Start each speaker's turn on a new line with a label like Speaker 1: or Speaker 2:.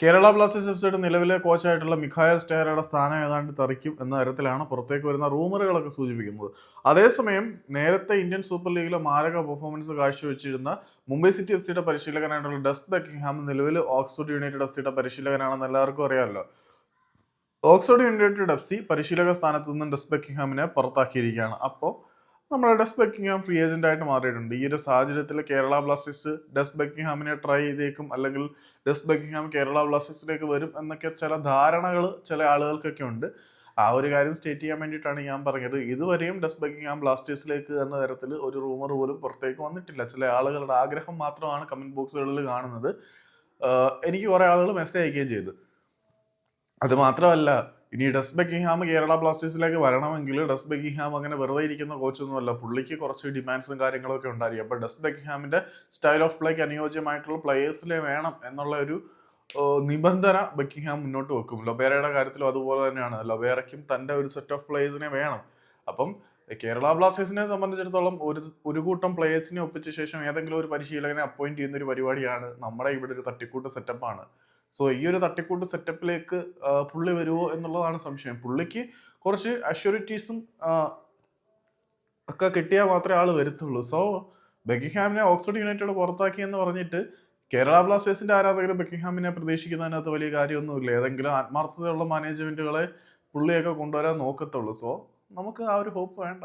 Speaker 1: Kerala Blasters F സിയുടെ നിലവിലെ കോച്ചായിട്ടുള്ള മിഖായൽ സ്റ്റേറയുടെ സ്ഥാനം ഏതാണ്ട് തെറിക്കും എന്ന തരത്തിലാണ് പുറത്തേക്ക് വരുന്ന റൂമറുകളൊക്കെ സൂചിപ്പിക്കുന്നത്. അതേസമയം നേരത്തെ ഇന്ത്യൻ സൂപ്പർ ലീഗിലെ മാരക പെർഫോമൻസ് കാഴ്ചവെച്ചിരുന്ന മുംബൈ സിറ്റി എഫ് സിയുടെ പരിശീലകനായിട്ടുള്ള ഡസ്റ്റ് ബക്കിംഗ്ഹാം നിലവിൽ ഓക്സ്ഫോർഡ് യുണൈറ്റഡ് എഫ് സിയുടെ പരിശീലകനാണെന്ന് എല്ലാവർക്കും അറിയാമല്ലോ. ഓക്സ്ഫോർഡ് യുണൈറ്റഡ് എഫ് സി പരിശീലക സ്ഥാനത്ത് നിന്നും ഡസ്റ്റ് ബക്കിംഗ്ഹാമിനെ പുറത്താക്കിയിരിക്കുകയാണ്. അപ്പോൾ നമ്മുടെ ഡസ്റ്റ് ബെക്കിംഗ്ഹാം ഫ്രീ ഏജന്റ് ആയിട്ട് മാറിയിട്ടുണ്ട്. ഈ ഒരു സാഹചര്യത്തിൽ കേരള ബ്ലാസ്റ്റേഴ്സ് ഡസ്റ്റ് ബെക്കിംഗ്ഹാമിനെ ട്രൈ ചെയ്തേക്കും അല്ലെങ്കിൽ ഡസ്റ്റ് ബെക്കിംഗ്ഹാം കേരള ബ്ലാസ്റ്റേഴ്സിലേക്ക് വരും എന്നൊക്കെ ചില ധാരണകൾ ചില ആളുകൾക്കൊക്കെ ഉണ്ട്. ആ ഒരു കാര്യം സ്റ്റേറ്റ് ചെയ്യാൻ വേണ്ടിയിട്ടാണ് ഞാൻ പറഞ്ഞത്. ഇതുവരെയും ഡസ്റ്റ് ബെക്കിംഗ്ഹാം ബ്ലാസ്റ്റേഴ്സിലേക്ക് എന്ന തരത്തിൽ ഒരു റൂമർ പോലും പുറത്തേക്ക് വന്നിട്ടില്ല. ചില ആളുകളുടെ ആഗ്രഹം മാത്രമാണ് കമന്റ് ബോക്സുകളിൽ കാണുന്നത്. എനിക്ക് കുറേ ആളുകൾ മെസ്സേജ് അയക്കുകയും ചെയ്തു. അത് മാത്രമല്ല ഇനി ഡസ് ബെക്കിംഗ്ഹാം കേരള ബ്ലാസ്റ്റേഴ്സിലേക്ക് വരണമെങ്കിൽ ഡസ് ബെക്കിംഗ്ഹാം അങ്ങനെ വെറുതെ ഇരിക്കുന്ന കോച്ചൊന്നുമല്ല. പുള്ളിക്ക് കുറച്ച് ഡിമാൻഡ്സും കാര്യങ്ങളൊക്കെ ഉണ്ടായിരിക്കും. അപ്പോൾ ഡസ് ബെക്കിംഗ്ഹാമിന്റെ സ്റ്റൈൽ ഓഫ് പ്ലേക്ക് അനുയോജ്യമായിട്ടുള്ള പ്ലേയേഴ്സിലെ വേണം എന്നുള്ള ഒരു നിബന്ധന ബെക്കിംഗ്ഹാം മുന്നോട്ട് വെക്കും. ലൊബേരയുടെ കാര്യത്തിലും അതുപോലെ തന്നെയാണ്. ലൊബേറയ്ക്കും തന്റെ ഒരു സെറ്റ് ഓഫ് പ്ലേയേഴ്സിനെ വേണം. അപ്പം കേരള ബ്ലാസ്റ്റേഴ്സിനെ സംബന്ധിച്ചിടത്തോളം ഒരു ഒരു കൂട്ടം പ്ലേയേഴ്സിനെ ഒപ്പിച്ച ശേഷം ഏതെങ്കിലും ഒരു പരിശീലകനെ അപ്പോയിന്റ് ചെയ്യുന്ന ഒരു പരിപാടിയാണ് നമ്മുടെ ഇവിടെ ഒരു തട്ടിക്കൂട്ട് സെറ്റപ്പാണ് സോ ഈ ഒരു തട്ടിക്കൂട്ട് സെറ്റപ്പിലേക്ക് പുള്ളി വരുമോ എന്നുള്ളതാണ് സംശയം. പുള്ളിക്ക് കുറച്ച് അഷ്യൂരിറ്റീസും ഒക്കെ കിട്ടിയാൽ മാത്രമേ ആൾ വരുത്തുള്ളൂ. സോ ബെക്കിംഗ്ഹാമിനെ ഓക്സ്ഫോർഡ് യുണൈറ്റഡ് പുറത്താക്കി എന്ന് പറഞ്ഞിട്ട് കേരള ബ്ലാസ്റ്റേഴ്സിന്റെ ആരാധകർ ബെക്കിംഗ്ഹാമിനെ പ്രതീക്ഷിക്കുന്നതിനകത്ത് വലിയ കാര്യമൊന്നുമില്ല. ഏതെങ്കിലും ആത്മാർത്ഥതയുള്ള മാനേജ്മെന്റുകളെ പുള്ളിയൊക്കെ കൊണ്ടുവരാൻ നോക്കത്തുള്ളൂ. സോ നമുക്ക് ആ ഒരു ഹോപ്പ് വേണ്ട.